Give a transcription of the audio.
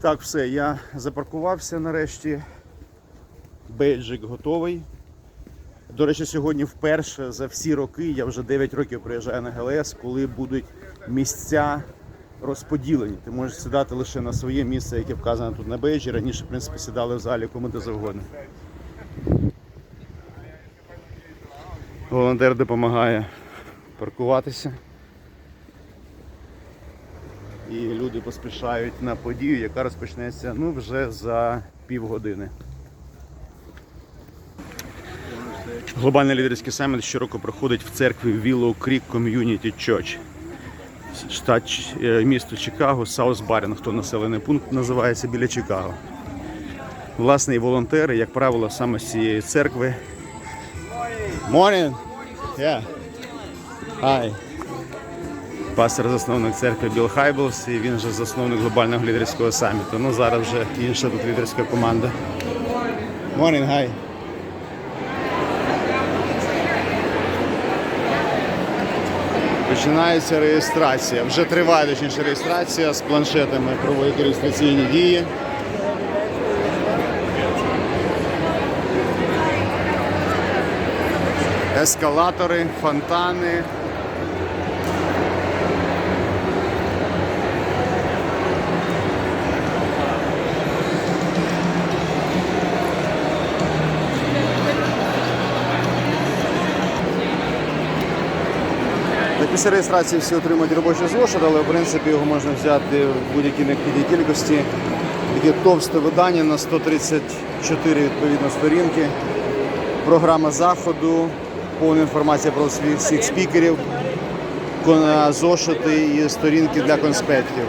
Так, все, я запаркувався нарешті. Бейджик готовий. До речі, сьогодні вперше за всі роки, я вже 9 років приїжджаю на ГЛС, коли будуть місця розподілені. Ти можеш сідати лише на своє місце, яке вказано тут на бейджі. Раніше, в принципі, сідали в залі кому де завгодно. Волонтер допомагає паркуватися. І люди поспішають на подію, яка розпочнеться ну, вже за півгодини. Глобальний лідерський саміт щороку проходить в церкві Willow Creek Community Church. Штат е, місто Чикаго, Саус Барінг, хто населений пункт називається біля Чикаго. Власне, і волонтери, як правило, саме з цієї церкви. Morning! Yeah. Hi. Пастор засновник церкви Білл Хайблс, і він же засновник глобального лідерського саміту. Ну зараз вже інша тут лідерська команда. Morning, hi. Починається реєстрація. Вже триває точніше реєстрація з планшетами проводять реєстраційні дії. Ескалатори, фонтани. Після реєстрації всі отримують робочий зошит, але в принципі його можна взяти в будь-якій необхідній кількості. Таке товсте видання на 134 відповідно сторінки. Програма заходу, повна інформація про всіх спікерів, зошити і сторінки для конспектів.